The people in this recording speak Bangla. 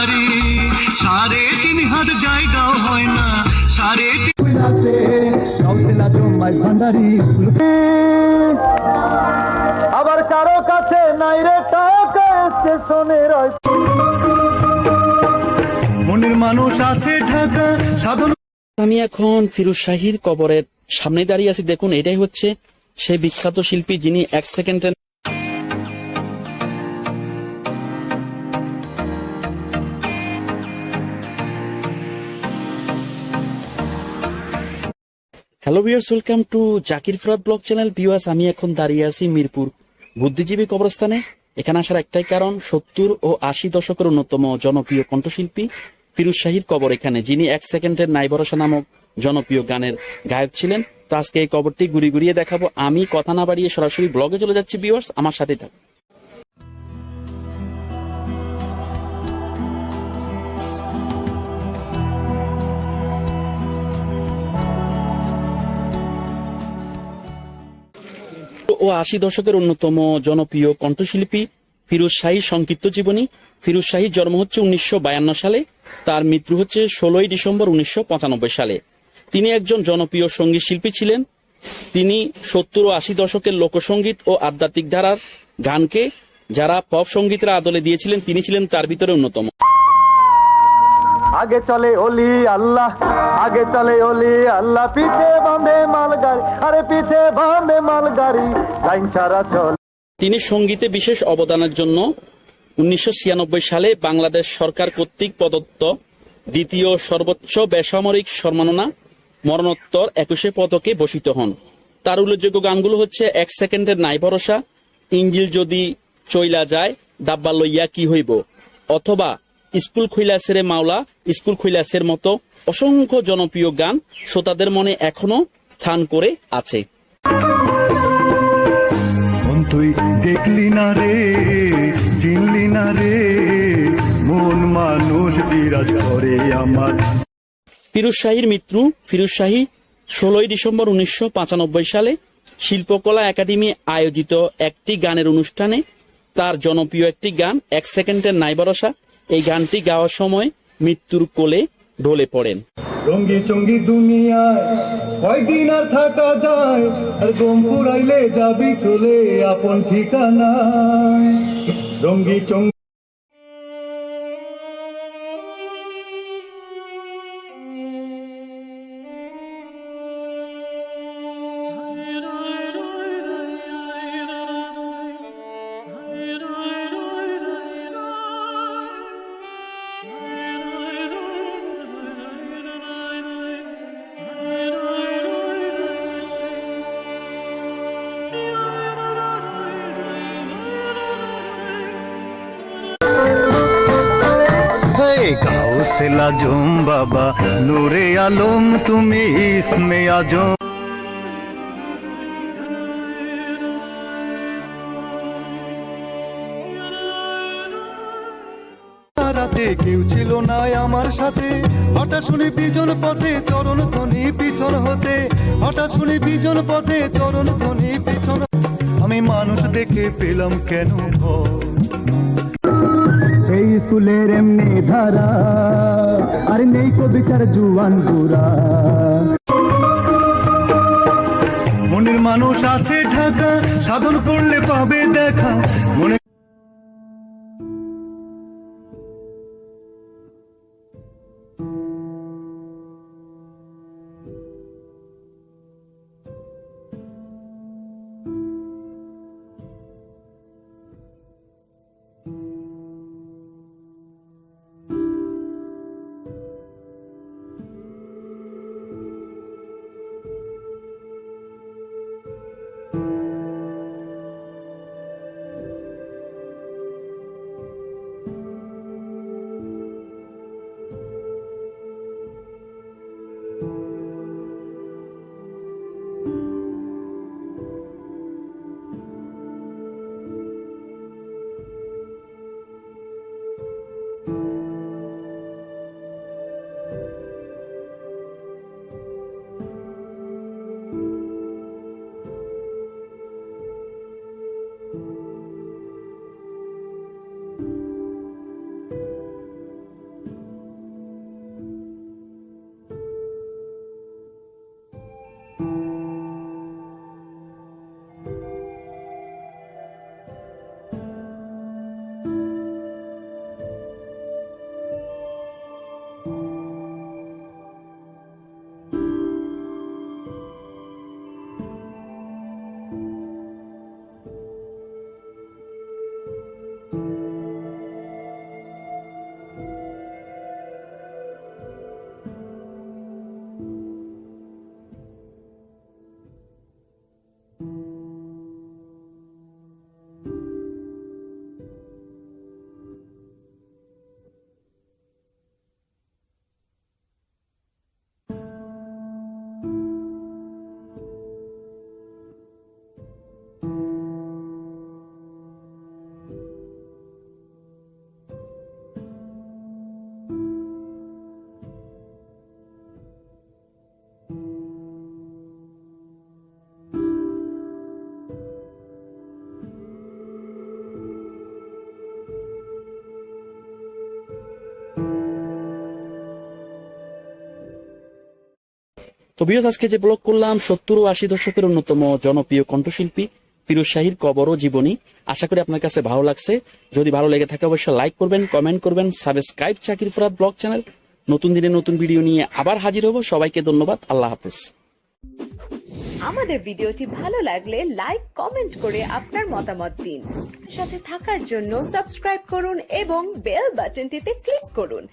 ভান্ডারি সাড়ে তিন হাত জায়গাও হয় না সাড়ে তিন আবার কারও কাছে নাই রে টাকা স্টেশনের মনের মানুষ আছে ঢাকা সাধন আমি এখন ফিরোজ শাহির কবরের সামনে দাঁড়িয়ে আছি। দেখুন এটাই হচ্ছে সেই বিখ্যাত শিল্পী যিনি এক সেকেন্ডের hello viewers welcome to Zakir Farad blog channel viewers আমি এখন দাঁড়িয়ে আছি মিরপুর বুদ্ধিজীবী কবরস্থানে। এখানে আসার একটাই কারণ, সত্তর ও আশি দশকের অন্যতম জনপ্রিয় কণ্ঠশিল্পী ফিরোজ শাহির কবর এখানে, যিনি এক সেকেন্ডের নাই ভরসা নামক জনপ্রিয় গানের গায়ক ছিলেন। তো আজকে এই কবরটি ঘুরি ঘুরিয়ে দেখাবো। আমি কথা না বাড়িয়ে সরাসরি ব্লগে চলে যাচ্ছি ভিউয়ার্স আমার সাথে থাক ও আশি দশকের অন্যতম জনপ্রিয় কণ্ঠশিল্পী ফিরোজ শাহী সংক্ষিপ্ত জীবনী। ফিরোজ শাহীর জন্ম হচ্ছে উনিশশো বায়ান্ন সালে। তার মৃত্যু হচ্ছে ষোলোই ডিসেম্বর উনিশশো পঁচানব্বই সালে। তিনি একজন জনপ্রিয় সংগীত শিল্পী ছিলেন। তিনি সত্তর ও আশি দশকের লোকসঙ্গীত ও আধ্যাত্মিক ধারার গানকে যারা পপ সঙ্গীতের আদলে দিয়েছিলেন, তিনি ছিলেন তার ভিতরে অন্যতম। আগে চলে অলি আল্লাহ। আগে চলে অলি, আল্লাহ পিছে বাঁধে মালগাড়ি। আরে পিছে বাঁধে মালগাড়ি, লাইন ছাড়া চল। তিনি সঙ্গীতে বিশেষ অবদানের জন্য উনিশশো ছিয়ানব্বই সালে বাংলাদেশ সরকার কর্তৃক প্রদত্ত দ্বিতীয় সর্বোচ্চ বেসামরিক সম্মাননা মরণোত্তর একুশে পদকে ভূষিত হন। তার উল্লেখযোগ্য গানগুলো হচ্ছে এক সেকেন্ডের নাই ভরসা, ইঞ্জিল যদি চইলা যায় ডাব্বা লইয়া কি হইব? অথবা, স্কুল খুইলাসের মাওলা, স্কুল খুইলাসের মতো অসংখ্য জনপ্রিয় গান শ্রোতাদের মনে এখনও স্থান করে আছে। তুই দেখলি না রে চিনলি না রে মন মানুষ বিরাজ করে আমার। ফিরোজ শাহীর মৃত্যু ফিরোজ শাহী ষোলোই ডিসেম্বর উনিশশো পঁচানব্বই সালে শিল্পকলা একাডেমি আয়োজিত একটি গানের অনুষ্ঠানে তার জনপ্রিয় একটি গান এক সেকেন্ডের নাই ভরসা এই গানটি গাওয়ার সময় মৃত্যুর কোলে ঢলে পড়েন। রঙ্গি চঙ্গি দুনিয়ায়, কয়দিন আর থাকা যায়, আর দম ফুরাইলে যাবি চলে আপন ঠিকানা রঙ্গি চঙ্গি গাউসেল আজম বাবা নূরে আলম তুমি ইসমে আজম কেউ ছিল না আমার সাথে। হঠাৎ শুনি বিজন পথে চরণ ধ্বনি পিছন হতে। হঠাৎ শুনি বিজন পথে চরণ ধ্বনি পিছন। আমি মানুষ দেখে পেলাম কেন ভয়? স্কুলের এমনি ধারা। আর নেই কবিতার জুয়ান বুড়া মনের মানুষ আছে ঢাকা, সাধন করলে পাবে দেখা। মনে তো আজকে যে ব্লগ করলাম, সত্তর ও আশি দশকের অন্যতম জনপ্রিয় কণ্ঠশিল্পী ফিরোজ শাহির কবর ও জীবনী। আশা করি আপনার কাছে ভালো লাগছে। যদি ভালো লেগে থাকে, অবশ্যই লাইক করবেন কমেন্ট করবেন subscribe Zakir Farad blog channel. নতুন দিনে নতুন ভিডিও নিয়ে আবার হাজির হব। সবাইকে ধন্যবাদ। আল্লাহ হাফেজ। আমাদের ভিডিওটি ভালো লাগলে লাইক কমেন্ট করে আপনার মতামত দিন। সাথে থাকার জন্য সাবস্ক্রাইব করুন এবং বেল বাটনটিতে ক্লিক করুন।